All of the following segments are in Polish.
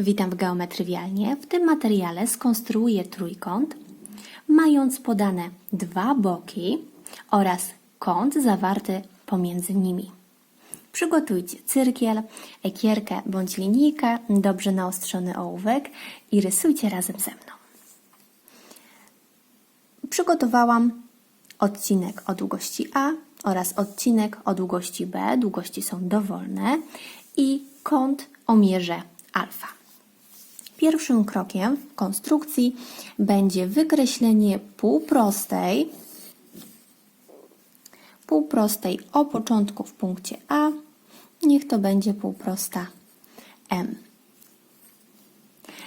Witam w Geometrywialnie. W tym materiale skonstruuję trójkąt, mając podane dwa boki oraz kąt zawarty pomiędzy nimi. Przygotujcie cyrkiel, ekierkę bądź linijkę, dobrze naostrzony ołówek i rysujcie razem ze mną. Przygotowałam odcinek o długości A oraz odcinek o długości B. Długości są dowolne i kąt o mierze alfa. Pierwszym krokiem w konstrukcji będzie wykreślenie półprostej, półprostej o początku w punkcie A. Niech to będzie półprosta M.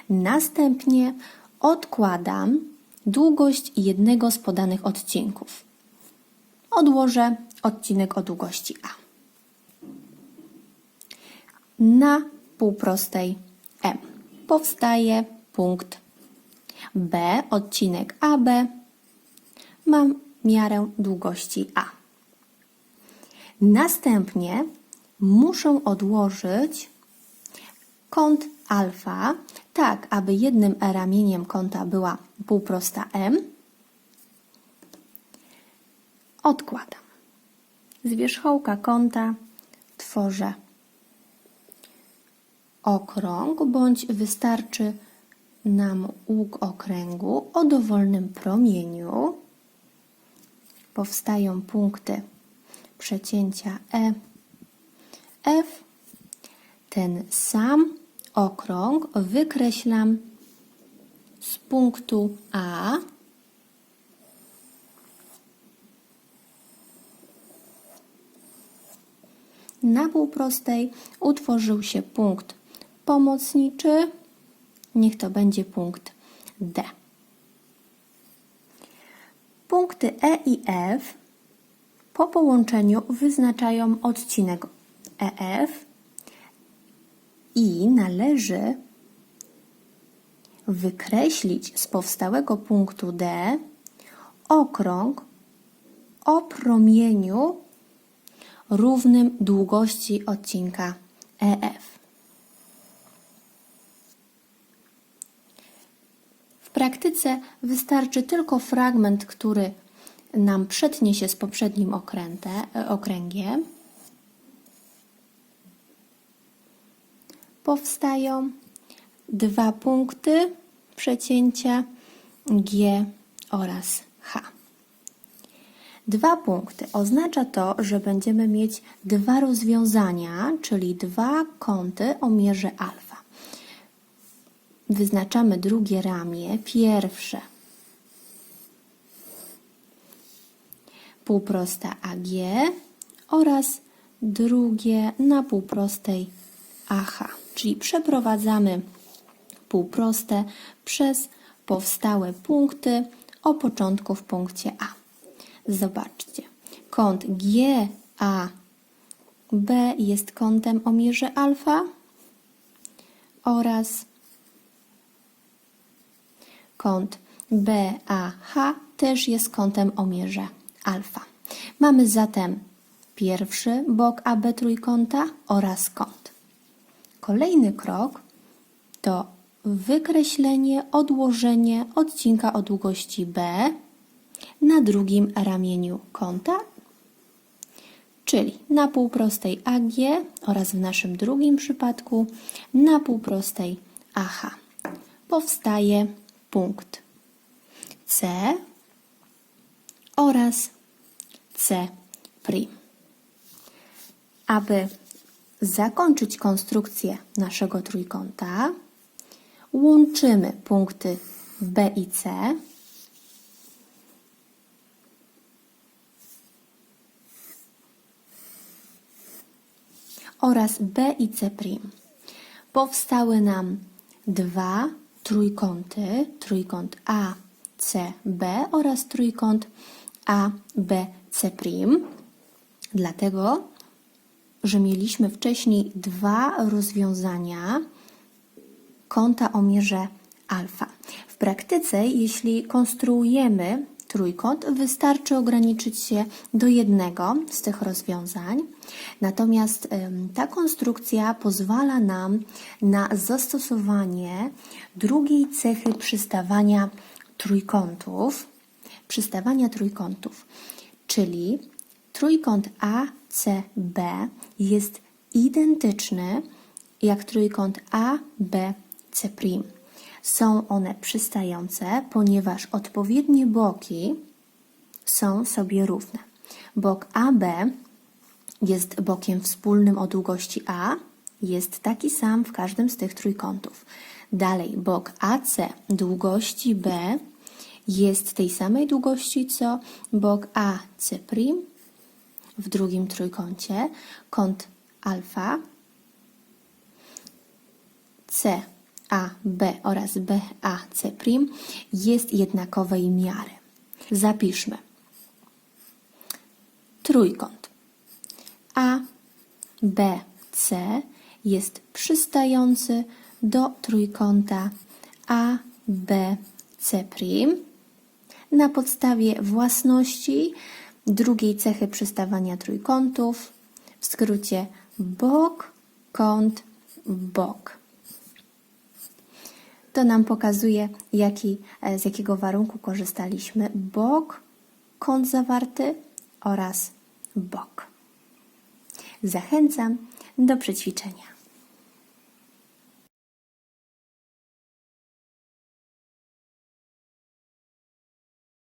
Następnie odkładam długość jednego z podanych odcinków. Odłożę odcinek o długości A. Na półprostej powstaje punkt B, odcinek AB. Mam miarę długości A. Następnie muszę odłożyć kąt alfa, tak aby jednym ramieniem kąta była półprosta M. Odkładam. Z wierzchołka kąta tworzę okrąg, bądź wystarczy nam łuk okręgu o dowolnym promieniu. Powstają punkty przecięcia E, F. Ten sam okrąg wykreślam z punktu A. Na półprostej utworzył się punkt pomocniczy. Niech to będzie punkt D. Punkty E i F po połączeniu wyznaczają odcinek EF i należy wykreślić z powstałego punktu D okrąg o promieniu równym długości odcinka EF. Praktyce wystarczy tylko fragment, który nam przetnie się z poprzednim okręte, okręgiem. Powstają dwa punkty przecięcia G oraz H. Dwa punkty oznacza to, że będziemy mieć dwa rozwiązania, czyli dwa kąty o mierze alfa. Wyznaczamy drugie ramię, pierwsze. Półprosta AG oraz drugie na półprostej AH, czyli przeprowadzamy półproste przez powstałe punkty o początku w punkcie A. Zobaczcie, kąt GAB jest kątem o mierze alfa oraz kąt BAH też jest kątem o mierze alfa. Mamy zatem pierwszy bok AB trójkąta oraz kąt. Kolejny krok to wykreślenie, odłożenie odcinka o długości B na drugim ramieniu kąta, czyli na półprostej AG oraz w naszym drugim przypadku na półprostej AH. Powstaje punkt C oraz C'. Aby zakończyć konstrukcję naszego trójkąta, łączymy punkty B i C. oraz B i C'. Powstały nam dwa trójkąty, trójkąt A, C, B oraz trójkąt A, B, C'. Dlatego, że mieliśmy wcześniej dwa rozwiązania kąta o mierze alfa. W praktyce, jeśli konstruujemy trójkąt, wystarczy ograniczyć się do jednego z tych rozwiązań. Natomiast ta konstrukcja pozwala nam na zastosowanie drugiej cechy przystawania trójkątów, przystawania trójkątów, czyli trójkąt ACB jest identyczny jak trójkąt ABC'. Są one przystające, ponieważ odpowiednie boki są sobie równe. Bok AB jest bokiem wspólnym o długości A, jest taki sam w każdym z tych trójkątów. Dalej, bok AC długości B jest tej samej długości co bok AC' w drugim trójkącie. Kąt alfa C, A, B oraz B, A, C' jest jednakowej miary. Zapiszmy. Trójkąt A, B, C jest przystający do trójkąta A, B, C'. Na podstawie własności drugiej cechy przystawania trójkątów, w skrócie bok, kąt, bok. To nam pokazuje, jaki, e, z jakiego warunku korzystaliśmy. Bok, kąt zawarty oraz bok. Zachęcam do przećwiczenia.